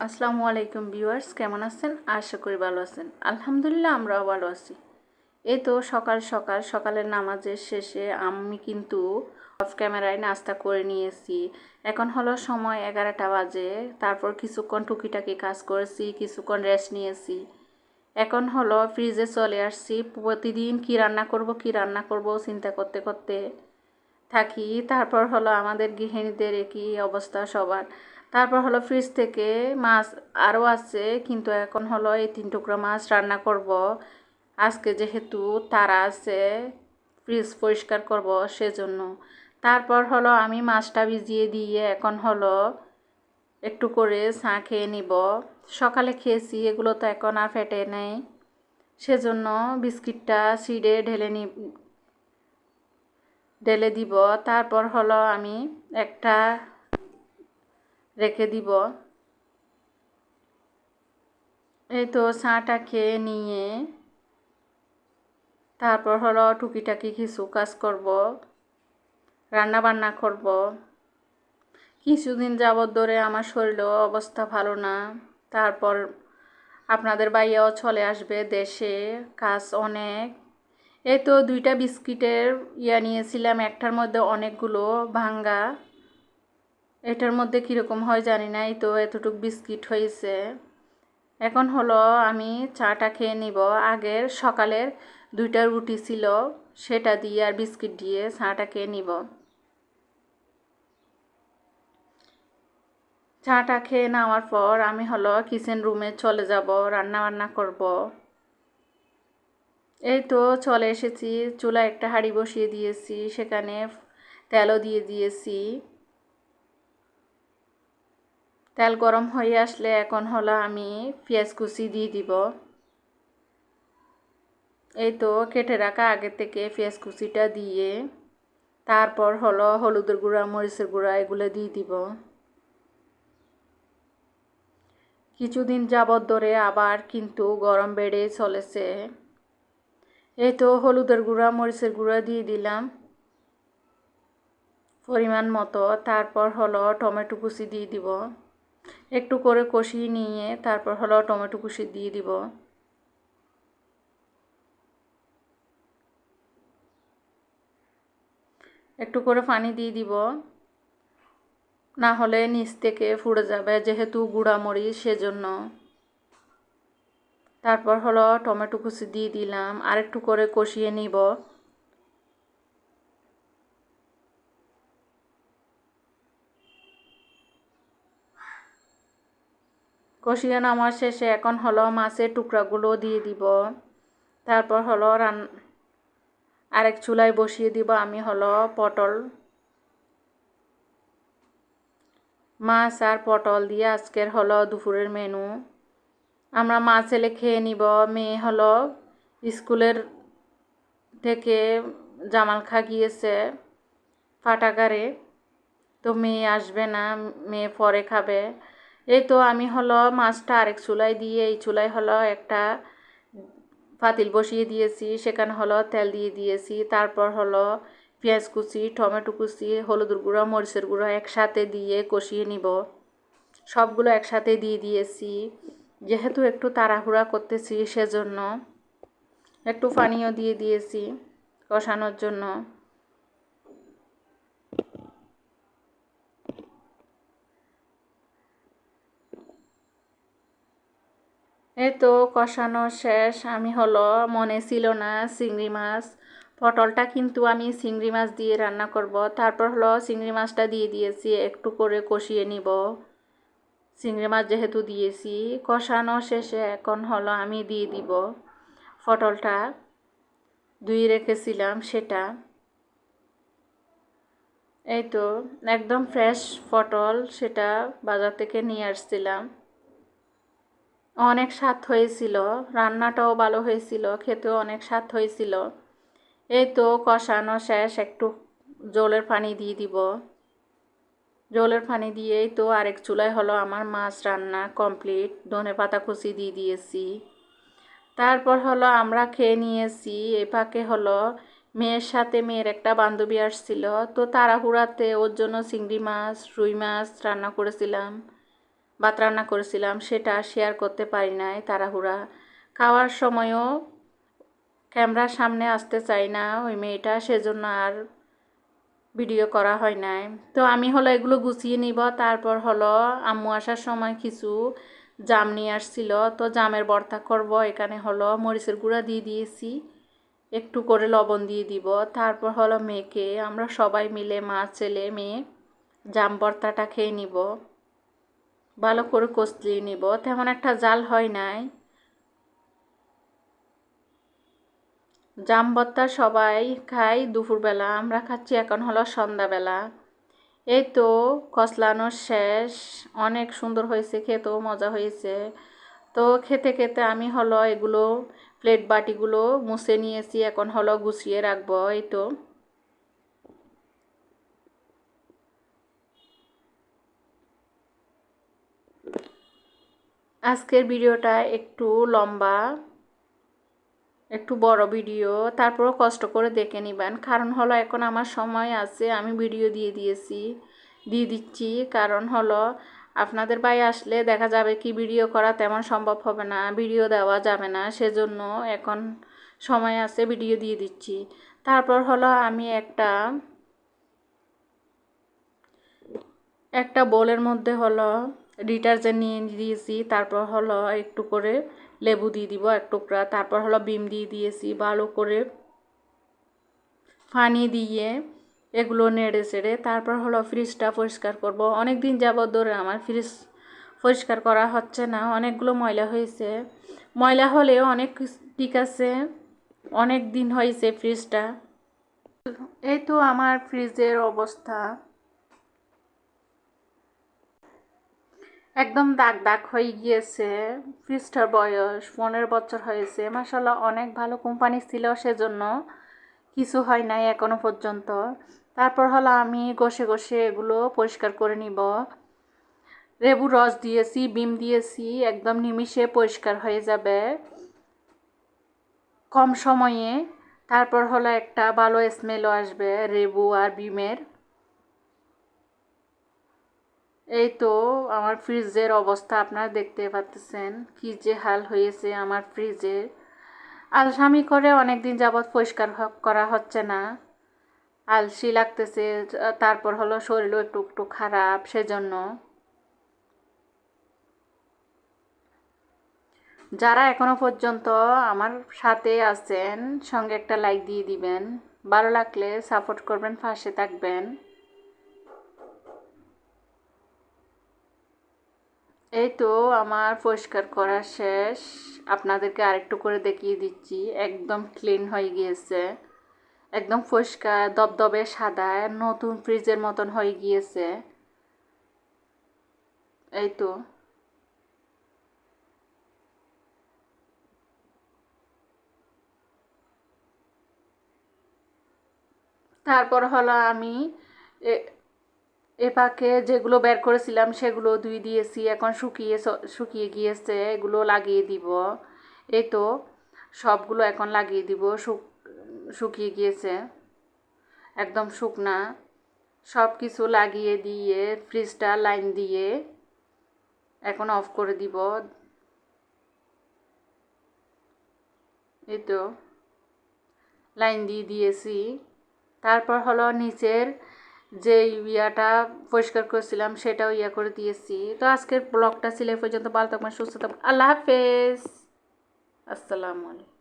আসসালামু আলাইকুম ভিউয়ার্স, কেমন আছেন? আশা করি ভালো আছেন। আলহামদুলিল্লাহ, আমরাও ভালো আছি। এই তো সকাল সকাল, সকালের নামাজের শেষে আমি কিন্তু অফ ক্যামেরায় নাস্তা করে নিয়েছি। এখন হলো সময় এগারোটা বাজে, তারপর কিছুক্ষণ টুকিটাকি কাজ করেছি, কিছুক্ষণ রেস্ট নিয়েছি। এখন হলো ফ্রিজে চলে আসছি। প্রতিদিন কি রান্না করব, কি রান্না করব চিন্তা করতে করতে থাকি। তারপর হলো আমাদের গৃহিণীদের একই অবস্থা সবার। তারপর হলো ফ্রিজ থেকে মাছ আরও আছে, কিন্তু এখন হলো এই তিন টুকরো মাছ রান্না করব। আজকে যেহেতু তারা আছে ফ্রিজ পরিষ্কার করব সেজন্য। তারপর হলো আমি মাছটা ভিজিয়ে দিয়ে এখন হলো একটু করে চা খেয়ে নিব। সকালে খেয়েছি, এগুলো তো এখন আর ফেটে নেই। সেজন্য বিস্কিটটা সিডে ঢেলে নি ঢেলে দিব। তারপর হলো আমি একটা রেখে দিব। এই তো চাটা খেয়ে নিয়ে তারপর হলো টুকিটাকি কিছু কাজ করব, রান্না বান্না করব। কিছুদিন যাবৎ ধরে আমার শরীরও অবস্থা ভালো না। তারপর আপনাদের বাইয়াও চলে আসবে দেশে কাজ অনেক। এই তো দুইটা বিস্কিটের ইয়া নিয়েছিলাম, একটার মধ্যে অনেকগুলো ভাঙ্গা। এটার মধ্যে কীরকম হয় জানি না এই তো এতটুক বিস্কিট হয়েছে। এখন হলো আমি চাটা খেয়ে নিব। আগের সকালের দুইটা রুটি ছিল, সেটা দিয়ে আর বিস্কিট দিয়ে চাটা খেয়ে নিব। চাটা খেয়ে নেওয়ার পর আমি হলো কিচেন রুমে চলে যাব রান্না বান্না করব। এই তো চলে এসেছি চুলা একটা হাঁড়ি বসিয়ে দিয়েছি, সেখানে তেলও দিয়ে দিয়েছি। তেল গরম হয়ে আসলে এখন হলো আমি পেঁয়াজ কুচি দিয়ে দিব। এই তো কেটে রাখা আগে থেকে পেঁয়াজ কুচিটা দিয়ে তারপর হলো হলুদের গুঁড়া, মরিচের গুঁড়া এগুলো দিয়ে দিব। কিছুদিন যাবৎ ধরে আবার কিন্তু গরম বেড়ে চলেছে। এই তো হলুদের গুঁড়া, মরিচের গুঁড়া দিয়ে দিলাম। পরিমাণ মতো, তারপর হলো টমেটো কুচি দিয়ে দিব। একটু করে কষিয়ে নিয়ে তারপর হলো টমেটো কুচি দিয়ে দিব। একটু করে পানি দিয়ে দিব। না হলে নিচ থেকে ফুড়ে যাবে যেহেতু গুঁড়ামরিচ সেজন্য। তারপর হলো টমেটো কুচি দিয়ে দিলাম। আর একটু করে কষিয়ে নিব। কষিয়ে নামার শেষে এখন হলো মাছের টুকরাগুলো দিয়ে দিব। তারপর হলো রান আরেক চুলায় বসিয়ে দিব আমি হলো পটল। মাছ আর পটল দিয়ে আজকের হলো দুপুরের মেনু। আমরা মা ছেলে খেয়ে নিব। মেয়ে হলো স্কুলের থেকে জামাল খা গিয়েছে পাটাগারে তো মেয়ে আসবে না, মেয়ে পরে খাবে। এই তো আমি হলো মাছটা আরেক চুলাই দিয়ে, এই চুলাই হলো একটা পাতিল বসিয়ে দিয়েছি, সেখানে হলো তেল দিয়ে দিয়েছি, তারপর হলো পেঁয়াজ কুচি, টমেটো কুচি, হলুদের গুঁড়ো, মরিচের গুঁড়ো একসাথে দিয়ে কষিয়ে নিব। সবগুলো একসাথে দিয়ে দিয়েছি। যেহেতু একটু তাড়াহুড়া করতেছি সেজন্য একটু পানিও দিয়ে দিয়েছি কষানোর জন্য। এই তো কষানো শেষ। আমি হলো, মনে ছিল না চিংড়ি মাছ। পটলটা কিন্তু আমি চিংড়ি মাছ দিয়ে রান্না করব। তারপর হলো চিংড়ি মাছটা দিয়ে দিয়েছি, একটু করে কষিয়ে নিব। চিংড়ি মাছ যেহেতু দিয়েছি, কষানো শেষে এখন হলো আমি দিয়ে দিব পটলটা। ধুয়ে রেখেছিলাম সেটা। এই তো, একদম ফ্রেশ পটল সেটা বাজার থেকে নিয়ে আসছিলাম। অনেক স্বাদ হয়েছিল, রান্নাটাও ভালো হয়েছিল, খেতেও অনেক স্বাদ হয়েছিল। এই তো কষানো শেষ, একটু জলের পানি দিয়ে দিব। জলের পানি দিয়েই তো আরেক চুলায় হলো আমার মাছ রান্না কমপ্লিট, ধনে পাতা কুচি দিয়ে দিয়েছি। তারপর হলো আমরা খেয়ে নিয়েছি, এ পাকে হলো মেয়ের সাথে মেয়ের একটা বান্ধবী আসছিল, তো তাড়াহুড়াতে ওর জন্য চিংড়ি মাছ, রুই মাছ রান্না করেছিলাম। ভাত রান্না করেছিলাম, সেটা শেয়ার করতে পারি নাই তাড়াহুড়া। খাওয়ার সময়ও ক্যামেরার সামনে আসতে চাই না, ওই মেয়েটা সেজন্য আর ভিডিও করা হয় নাই। তো আমি হলো এগুলো গুছিয়ে নিব, তারপর হলো আম্মু আসার সময় কিছু জাম নিয়ে আসছিল, তো জামের বর্তা করব, এখানে হলো মরিচের গুঁড়া দিয়ে দিয়েছি, একটু করে লবণ দিয়ে দিব, তারপর হলো মেয়েকে, আমরা সবাই মিলে মা, ছেলে, মেয়ে জাম বর্তাটা খেয়ে নিব। ভালো করে কষলিয়ে নিব। তেমন একটা জাল হয় নাই। জাম ভর্তা সবাই খাই দুপুরবেলা, আমরা খাচ্ছি এখন হলো সন্ধ্যাবেলা। এই তো কসলানোর শেষ, অনেক সুন্দর হয়েছে, খেতেও মজা হয়েছে। তো খেতে খেতে আমি হলো এগুলো প্লেট বাটিগুলো মুছে নিয়েছি, এখন হলো গুছিয়ে রাখব, এই তো। আজকের ভিডিওটা একটু লম্বা, একটু বড় ভিডিও, তারপরও কষ্ট করে দেখে নেবেন। কারণ হলো এখন আমার সময় আছে, আমি ভিডিও দিয়ে দিয়েছি, দিয়ে দিচ্ছি। কারণ হলো আপনাদের ভাই আসলে দেখা যাবে কি ভিডিও করা তেমন সম্ভব হবে না, ভিডিও দেওয়া যাবে না। সেজন্য এখন সময় আছে, ভিডিও দিয়ে দিচ্ছি। তারপর হলো আমি একটা একটা বোলের মধ্যে হলো ডিটারজেন্ট নিয়ে দিয়েছি, তারপর হলো একটু করে লেবু দিয়ে দিব এক টুকরা, তারপর হলো বিম দিয়ে দিয়েছি ভালো করে পানি দিয়ে এগুলো নেড়ে চেড়ে, তারপর হলো ফ্রিজটা পরিষ্কার করব। অনেক দিন যাবৎ ধরে আমার ফ্রিজ পরিষ্কার করা হচ্ছে না, অনেকগুলো ময়লা হয়েছে। ময়লা হলেও অনেক ঠিক আছে অনেক দিন হয়েছে ফ্রিজটা এই তো আমার ফ্রিজের অবস্থা। একদম দাগ দাগ হয়ে গিয়েছে ফ্রিজটার বয়স পনেরো বছর হয়েছে। মাসাল্লাহ অনেক ভালো কোম্পানি ছিল সেজন্য কিছু হয় নাই এখনও পর্যন্ত। তারপর হলো আমি ঘষে ঘষে এগুলো পরিষ্কার করে নিব। লেবুর রস দিয়েছি, বিম দিয়েছি, একদম নিমিষে পরিষ্কার হয়ে যাবে। কম সময়ে। তারপর হলো একটা ভালো স্মেলও আসবে রেবু আর বিমের। এই তো, আমার ফ্রিজের অবস্থা আপনারা দেখতে পাচ্ছেন। কি যে হাল হয়েছে আমার ফ্রিজের আলসামি করে অনেক দিন যাবৎ পরিষ্কার করা হচ্ছে না। আলসি লাগতেছে, তারপর হলো শরীরও একটু একটু খারাপ, সেজন্য। যারা এখনও পর্যন্ত আমার সাথে আছেন, সঙ্গে একটা লাইক দিয়ে দিবেন। ভালো লাগলে সাপোর্ট করবেন, পাশে থাকবেন। এই তো আমার পরিষ্কার করা শেষ। আপনাদেরকে আরেকটু করে দেখিয়ে দিচ্ছি। একদম ক্লিন হয়ে গিয়েছে। একদম পরিষ্কার দবদবে সাদা, নতুন ফ্রিজের মতন হয়ে গিয়েছে। এই তো। তারপর হলো আমি এ পাকে যেগুলো বের করেছিলাম সেগুলো ধুই দিয়েছি, এখন শুকিয়ে শুকিয়ে গিয়েছে, এগুলো লাগিয়ে দিব। এই তো, সবগুলো এখন লাগিয়ে দিব, শুক, শুকিয়ে গিয়েছে। একদম শুকনা। সব কিছু লাগিয়ে দিয়ে, ফ্রিজটা লাইন দিয়ে এখন অফ করে দিব। এই তো, লাইন দিয়ে দিয়েছি। তারপর হলো নিচের যে ইয়াটা পরিষ্কার করেছিলাম, সেটাও ইয়া করে দিয়েছি। তো আজকের ব্লগটা ছিল পর্যন্ত। ভালো থাকবেন, সুস্থ থাকবেন। আল্লাহ হাফেজ। আসসালামু আলাইকুম।